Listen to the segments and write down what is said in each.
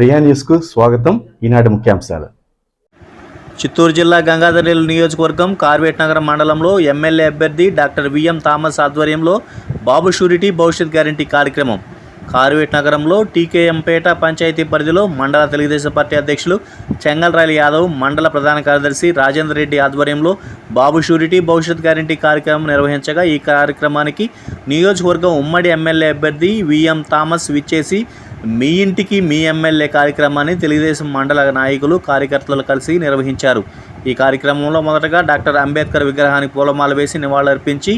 ప్రియా న్యూస్కు స్వాగతం. ఈనాటి ముఖ్యాంశాలు. చిత్తూరు జిల్లా గంగాధరనేలు నియోజకవర్గం కార్వేట్ నగరం మండలంలో ఎమ్మెల్యే అభ్యర్థి డాక్టర్ విఎం థామస్ ఆధ్వర్యంలో బాబు షూరిటీ భవిష్యత్ గ్యారంటీ కార్యక్రమం కార్వేట్ నగరంలో టీకేఎంపేట పంచాయతీ పరిధిలో మండల తెలుగుదేశం పార్టీ అధ్యక్షులు చెంగల్రాయలు యాదవ్ మండల ప్రధాన కార్యదర్శి రాజేందర్ రెడ్డి ఆధ్వర్యంలో బాబు షూరిటీ భవిష్యత్ గ్యారంటీ కార్యక్రమం నిర్వహించగా ఈ కార్యక్రమానికి నియోజకవర్గం ఉమ్మడి ఎమ్మెల్యే అభ్యర్థి విఎం థామస్ విచ్చేసి మీ ఇంటికి మీ ఎమ్మెల్యే కార్యక్రమాన్ని తెలుగుదేశం మండల నాయకులు కార్యకర్తలు కలిసి నిర్వహించారు. ఈ కార్యక్రమంలో మొదటగా డాక్టర్ అంబేద్కర్ విగ్రహానికి పూలమాల వేసి నివాళులర్పించి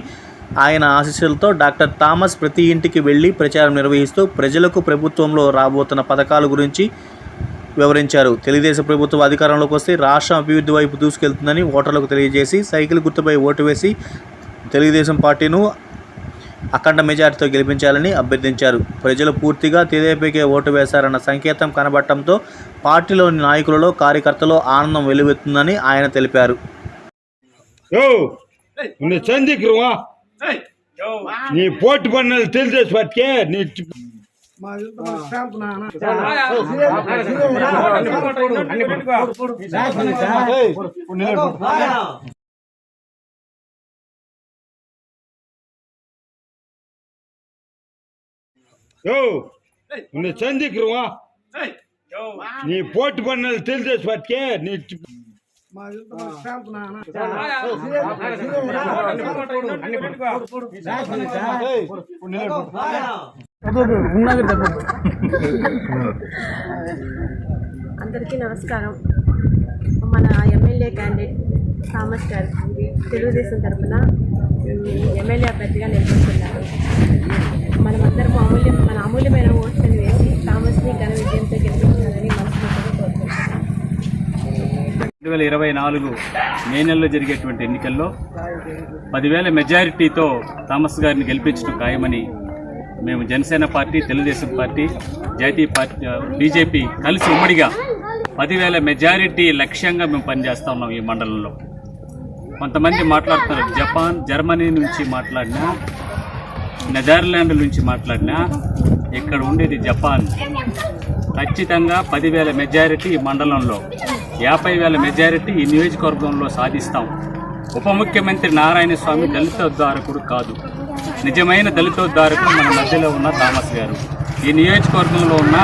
ఆయన ఆశీస్సులతో డాక్టర్ థామస్ ప్రతి ఇంటికి వెళ్ళి ప్రచారం నిర్వహిస్తూ ప్రజలకు ప్రభుత్వంలో రాబోతున్న పథకాల గురించి వివరించారు. తెలుగుదేశం ప్రభుత్వం అధికారంలోకి వస్తే రాష్ట్రం అభివృద్ధి వైపు దూసుకెళ్తుందని ఓటర్లకు తెలియజేసి సైకిల్ గుర్తుపై ఓటు వేసి తెలుగుదేశం పార్టీను అఖండ మెజార్టీతో గెలిపించాలని అభ్యర్థించారు. ప్రజలు పూర్తిగా తెదేపీకే ఓటు వేశారన్న సంకేతం కనబడటంతో పార్టీలోని నాయకులలో కార్యకర్తలో ఆనందం వెలువెత్తుందని ఆయన తెలిపారు. ನೀ ಪೋಟ್ ಬಣ್ಣಲ್ಲಿ ತಿಳಿದೇಶ್ ಬಟ್ಕೆ ನೀ உன்னை சந்திக்கிறோம் நீ போட்டு பண்ணல தெரிஞ்ச பட்கே நீ అందరికీ నమస్కారం మన ఎమ్మెల్యే క్యాండిడేట్ థామస్ గారు తెలుగుదేశం తరఫున ఎమ్మెల్యే అభ్యర్థిగా నిలబడుతున్నారు మనమందరం అమూల్యం మన అమూల్యమైన ఓట్లను వేసి థామస్ని ఘన విజయంతో గెలిపించాలని మనస్ఫూర్తిగా కోరుకుంటున్నాను రెండు వేల ఇరవై నాలుగు మే నెలలో జరిగేటువంటి ఎన్నికల్లో పదివేల మెజారిటీతో థామస్ గారిని గెలిపించడం ఖాయమని మేము జనసేన పార్టీ తెలుగుదేశం పార్టీ జాతీయ పార్టీ బీజేపీ కలిసి ఉమ్మడిగా పదివేల మెజారిటీ లక్ష్యంగా మేము పనిచేస్తా ఉన్నాం ఈ మండలంలో. కొంతమంది మాట్లాడుతున్నారు జపాన్ జర్మనీ నుంచి మాట్లాడినా నెదర్లాండ్ నుంచి మాట్లాడినా ఇక్కడ ఉండేది జపాన్. ఖచ్చితంగా పదివేల మెజారిటీ ఈ మండలంలో. యాభై వేల మెజారిటీ ఈ నియోజకవర్గంలో సాధిస్తాం. ఉప ముఖ్యమంత్రి నారాయణ స్వామి దళితోద్ధారకుడు కాదు. నిజమైన దళితోద్ధారకుడు మన మధ్యలో ఉన్న థామస్ గారు. ఈ నియోజకవర్గంలో ఉన్న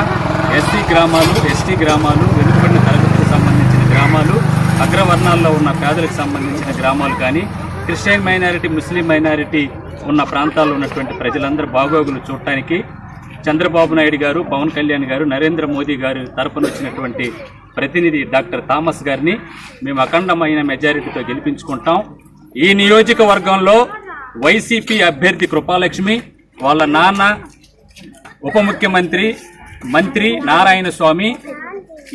ఎస్సీ గ్రామాలు ఎస్టీ గ్రామాలు వెనుకబడిన తరగతికి సంబంధించిన గ్రామాలు అగ్రవర్ణాల్లో ఉన్న పేదలకు సంబంధించిన గ్రామాలు కానీ క్రిస్టియన్ మైనారిటీ ముస్లిం మైనారిటీ ఉన్న ప్రాంతాల్లో ఉన్నటువంటి ప్రజలందరూ బాగోగులు చూడటానికి చంద్రబాబు నాయుడు గారు పవన్ కళ్యాణ్ గారు నరేంద్ర మోదీ గారు తరపున వచ్చినటువంటి ప్రతినిధి డాక్టర్ థామస్ గారిని మేము అఖండమైన మెజారిటీతో గెలిపించుకుంటాం. ఈ నియోజకవర్గంలో వైసీపీ అభ్యర్థి కృపాలక్ష్మి వాళ్ళ నాన్న ఉప ముఖ్యమంత్రి మంత్రి నారాయణ స్వామి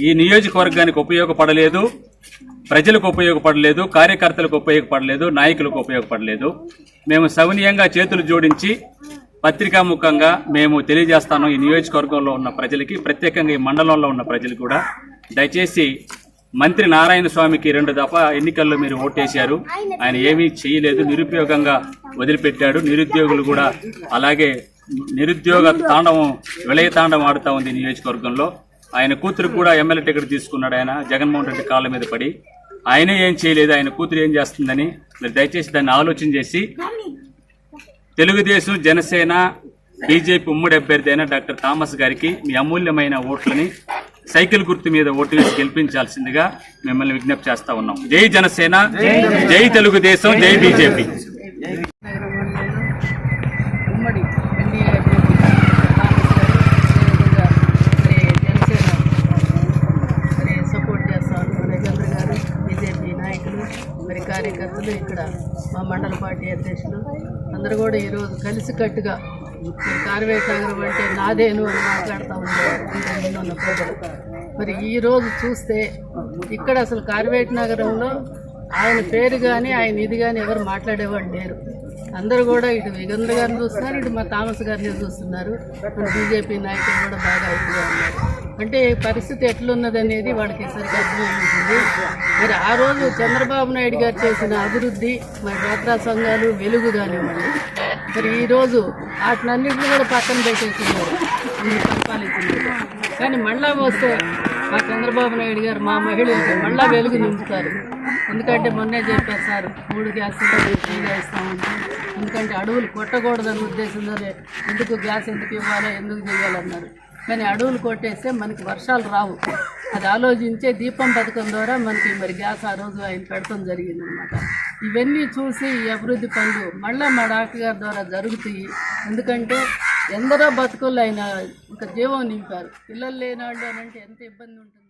ఈ నియోజకవర్గానికి ఉపయోగపడలేదు ప్రజలకు ఉపయోగపడలేదు కార్యకర్తలకు ఉపయోగపడలేదు నాయకులకు ఉపయోగపడలేదు. మేము సవనీయంగా చేతులు జోడించి పత్రికాముఖంగా మేము తెలియజేస్తాను ఈ నియోజకవర్గంలో ఉన్న ప్రజలకి ప్రత్యేకంగా ఈ మండలంలో ఉన్న ప్రజలు కూడా. దయచేసి మంత్రి నారాయణ స్వామికి రెండు దఫా ఎన్నికల్లో మీరు ఓటేశారు. ఆయన ఏమీ చేయలేదు నిరుపయోగంగా వదిలిపెట్టాడు. నిరుద్యోగులు కూడా అలాగే నిరుద్యోగ తాండవం విలయ తాండవం ఆడుతూ ఉంది నియోజకవర్గంలో. ఆయన కూతురు కూడా ఎమ్మెల్యే టికెట్ తీసుకున్నాడు ఆయన జగన్మోహన్ రెడ్డి కాళ్ళ మీద పడి. ఆయనే ఏం చేయలేదు ఆయన కూతురు ఏం చేస్తుందని. మీరు దయచేసి దాన్ని ఆలోచన చేసి తెలుగుదేశం జనసేన బీజేపీ ఉమ్మడి అభ్యర్థి అయిన డాక్టర్ థామస్ గారికి మీ అమూల్యమైన ఓట్లని సైకిల్ గుర్తు మీద ఓటు వేసి గెలిపించాల్సిందిగా మిమ్మల్ని విజ్ఞప్తి చేస్తా ఉన్నాం. జై జనసేన జై తెలుగుదేశం జై బీజేపీ. మరి కార్యకర్తలు ఇక్కడ మా మండల పార్టీ అధ్యక్షులు అందరూ కూడా ఈరోజు కలిసికట్టుగా మరి కార్వేట్ నగరం అంటే నాదేను అని మాట్లాడుతూ ఉన్నారు ఇంతకుముందు ఉన్న ప్రజలు మరి ఈరోజు చూస్తే ఇక్కడ అసలు కార్వేట్ నగరంలో ఆయన పేరు కానీ ఆయన ఇది కానీ ఎవరు మాట్లాడేవాళ్ళు లేరు. అందరూ కూడా ఇటు విగంధ గారిని చూస్తున్నారు ఇటు మా థామస్ గారిని చూస్తున్నారు. మన బీజేపీ నాయకులు కూడా బాగా ఇదిగా ఉన్నారు. అంటే పరిస్థితి ఎట్లున్నది అనేది వాళ్ళకి సరిగ్గా అర్థమవుతుంది. మరి ఆ రోజు చంద్రబాబు నాయుడు గారు చేసిన అభివృద్ధి మరి డాక్రా సంఘాలు వెలుగు కానివ్వండి మరి ఈరోజు వాటినన్నింటినీ కూడా పక్కన పెట్టేస్తున్నారు ఈ కానీ మళ్ళా వస్తే మా చంద్రబాబు నాయుడు గారు మా మహిళలకు మళ్ళా వెలుగు నింపుతారు. ఎందుకంటే మొన్నే చెప్పారు సార్ మూడు గ్యాస్ సిలిండర్లు ఫ్రీగా ఇస్తామంటే. ఎందుకంటే అడవులు కొట్టకూడదన్న ఉద్దేశంతో ఎందుకు గ్యాస్ ఎందుకు ఇవ్వాలో ఎందుకు చేయాలన్నారు. కానీ అడవులు కొట్టేస్తే మనకి వర్షాలు రావు. అది ఆలోచించే దీపం పథకం ద్వారా మనకి మరి గ్యాస్ ఆ రోజు ఆయన పెడతాం జరిగింది అనమాట ఇవన్నీ చూసి ఈ అభివృద్ధి పనులు మళ్ళీ మా డాక్టర్ గారి ద్వారా జరుగుతాయి. ఎందుకంటే ఎందరో బతుకులు ఆయన ఒక జీవం నింపారు. పిల్లలు లేనివాళ్ళు అని అంటే ఎంత ఇబ్బంది ఉంటుంది.